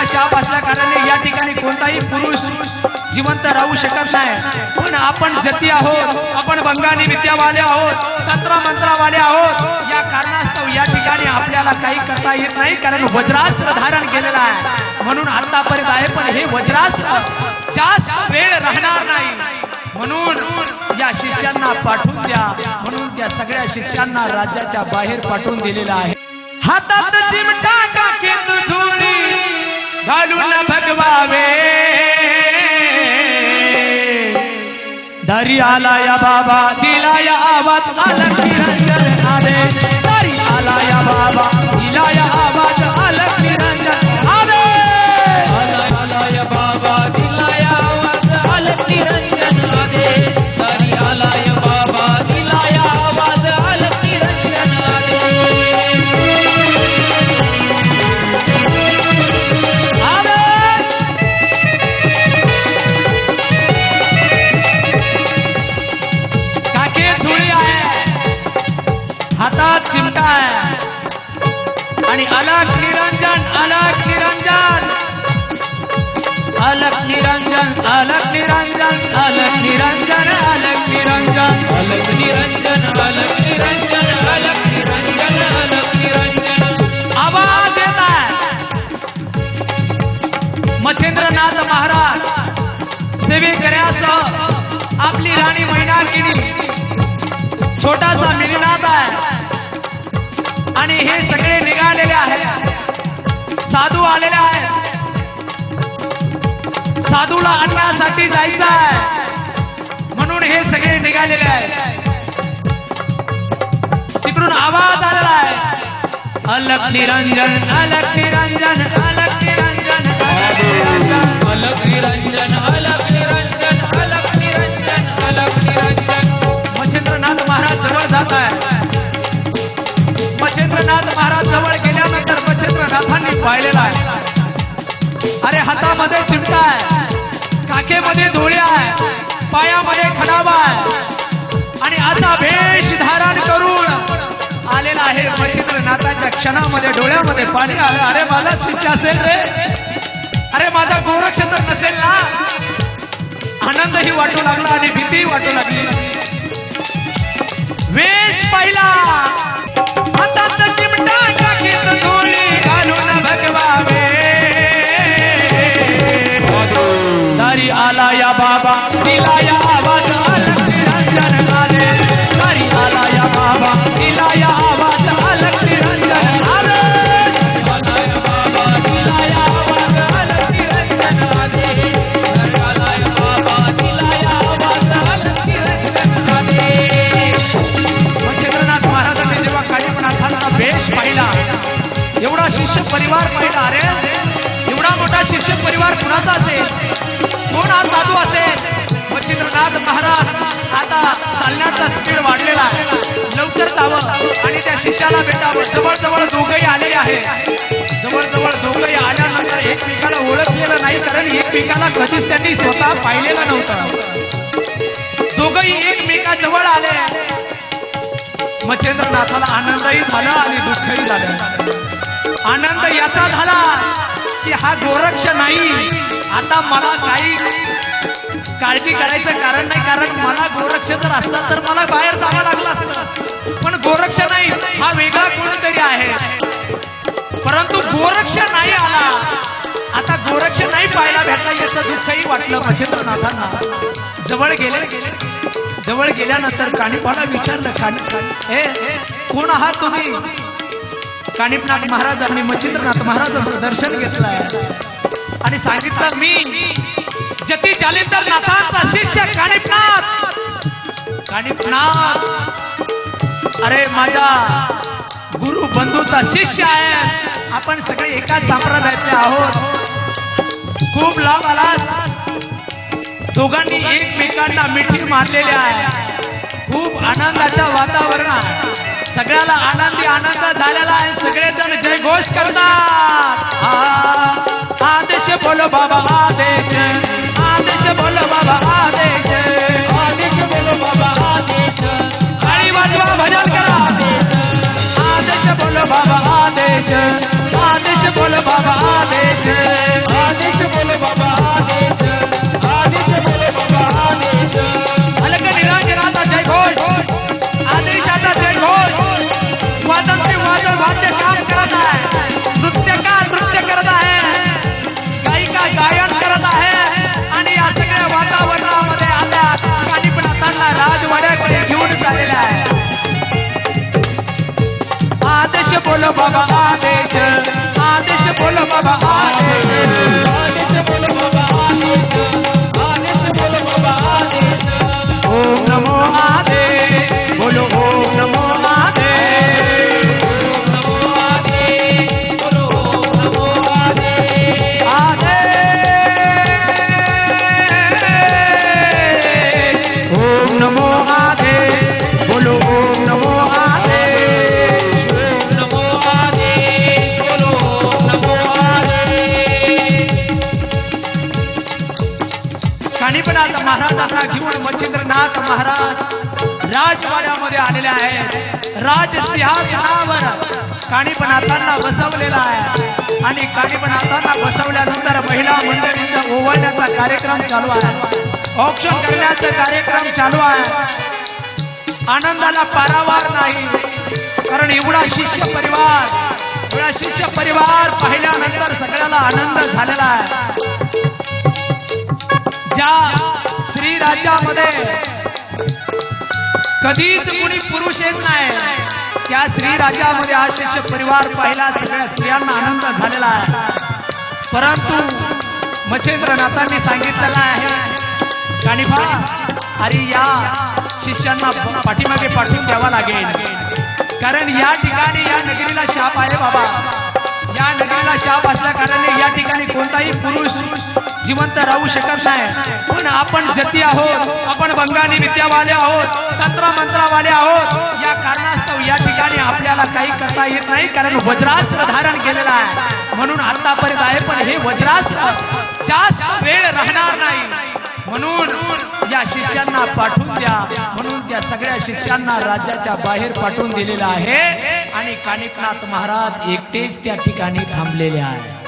एवढा शाप असल्या कारणाने या ठिकाणी कोणताही पुरुष जिवंत राहू शकत नाही. पण आपण जती आहोत आपण बंगाली विद्यावाले आहोत तंत्र मंत्रावाले आहोत या कारणास्तव या ठिकाणी आपल्याला काही करता येत नाही कारण वज्रास्त्र धारण केलेलं आहे. म्हणून आतापर्यंत आहे पण हे वज्रास्त्र जास्त वेळ राहणार नाही. म्हणून या शिष्यांना पाठवून द्या. म्हणून त्या सगळ्या शिष्यांना राज्याच्या बाहेर पाठवून दिलेलं आहे. हातात चिमटा आला या बाबा दिला या आवाज आला हातात चिमटा आणि अलग निरंजन अलग निरंजन. अलग निरंजन अलग निरंजन अलग निरंजन अलग निरंजन. अलग निरंजन अलग निरंजन अलग निरंजन अलग निरंजन. आवाज येत आहे. मच्छेंद्रनाथ महाराज सेवेकऱ्यासह आपली राणी मैनाकिनी छोटासा मिलनाथ आहे. आणि हे सगळे निघालेले आहेत. साधू आलेले आहेत. साधूला आणण्यासाठी जायचं आहे. म्हणून हे सगळे निघालेले आहेत. तिकडून आवाज आलेला आहे. अलग निरंजन अलग निरंजन अलग निरंजन अलग निरंजन. अलग निरंजन अलग निरंजन अलग निरंजन अलग निरंजन. मच्छेंद्रनाथ महाराज जवळ जात आहे नाथ महाराज जवळ गेल्यानंतर मच्छेंद्रनाथांनी पाहिलेला आहे. अरे हातामध्ये चिमटा आहे. काखेमध्ये धुळे आहे. पायामध्ये खडावा आहे. आणि असा भेष धारण करून आलेला आहे मच्छिंद्रनाथाच्या क्षणामध्ये डोळ्यामध्ये पाणी आलं अरे माझा शिष्य असेल रे. अरे माझा गोरक्ष तर नसेल ना. आनंदही वाटू लागला आणि भीतीही वाटू लागली. वेश पाहिला. आला या बाबा दिला या आवाज अलग शिष्य परिवार कुणाचा असेल? कोण हा साधू असेल? मच्छिंद्रनाथ महाराज आता चालण्याचा स्पीड वाढलेला आहे. लवकर जावं आणि त्या शिष्याला भेटावं. जवळजवळ दोघंही आलेले आहे. जवळजवळ दोघंही आल्यानंतर एकमेकाला ओळखलेलं नाही कारण एकमेकाला कधीच त्यांनी स्वतः पाहिलेलं नव्हतं. दोघंही एकमेकाजवळ आले. मच्छेंद्रनाथाला आनंदही झाला आणि दुःखही झालं. आनंद याचा झाला. की हा गोरक्ष नाही. आता मला काही काळजी करायचं कारण नाही कारण मला गोरक्ष जर असतात तर मला बाहेर जावं लागलं असतं. पण गोरक्ष नाही हा वेगळा कोणीतरी आहे. परंतु गोरक्ष नाही आला. आता गोरक्ष नाही पाहायला भेटला याचं दुःखही वाटलं मच्छेंद्रनाथांना. जवळ गेले. जवळ गेल्यानंतर काणीपाडा विचारलं छान ए कोण आहात तुम्ही? कानिपनाथ महाराजांनी मच्छिंद्रनाथ महाराजांचं दर्शन घेतलंय. आणि सांगितलं मी जती जालिंदर नाथांचा शिष्य कानिपनाथ कानिपनाथ अरे माझा गुरु बंधूचा शिष्य आहे आपण सगळे एकाच संप्रदायातले आहोत. खूप लांब आलास. दोघांनी एकमेकांना मिठी मारलेल्या आहे खूप आनंदाचं वातावरण आहे सगळ्याला आनंदी आनंद झालेला आहे. सगळेजण जय घोष करतात आदेश बोलो बाबा आदेश. आदेश बोलो बाबा आदेश. आदेश बोलो बाबा आदेश. आणि वाजवा भजन करा. आदेश बोलो बाबा आदेश. आदेश बोलो बाबा आदेश. आदेश आदेश बोलो बाबा आदेश. आदेश बोलो बाबा आदेश. आदेश बोलो बाबा आदेश. राजवाड्यामध्ये आलेले आहेत राज सिंहासनावर काणीपनाथांना बसवलेला आहे. आणि काणीपनाथांना बसवल्यानंतर महिला मंडळींचा ओवाळण्याचा कार्यक्रम चालू आहे. औक्षण करण्याचा कार्यक्रम चालू आहे. आनंदाला पारावार नाही. कारण एवढा शिष्य परिवार एवढा शिष्य परिवार पाहिल्यानंतर सगळ्याला आनंद झालेला आहे. ज्या श्री राज्यामध्ये कधीच कुणी पुरुष येत नाही. त्या श्री राज्यामध्ये हा शिष्य परिवार पाहिला सगळ्या स्त्रियांना आनंद झालेला आहे. परंतु मच्छेंद्रनाथांनी सांगितलेलं आहे कानिफा अरे या शिष्यांना पाठीमागे पाठवून द्यावा लागेल. कारण या ठिकाणी या नगरीला शाप आहे बाबा. या नगरीला शाप असल्या कारणाने या ठिकाणी कोणताही पुरुष जिवंत राहू शकत नाही. पण आपण जती आहोत आपण बंगाली विद्यावाले आहोत तंत्र मंत्रावाले आहोत या कारणास्तव या ठिकाणी आपल्याला काही करता येत नाही कारण वज्रास्त्र धारण केलेलं आहे. म्हणून आतापर्यंत आहे पण हे वज्रास्त्र जास्त वेळ राहणार नाही. म्हणून या शिष्यांना पाठवून द्या. म्हणून त्या सगळ्या शिष्यांना राज्याच्या बाहेर पाठवून दिलेलं आहे. आणि कानिकनाथ महाराज एकटेच त्या ठिकाणी थांबलेले आहे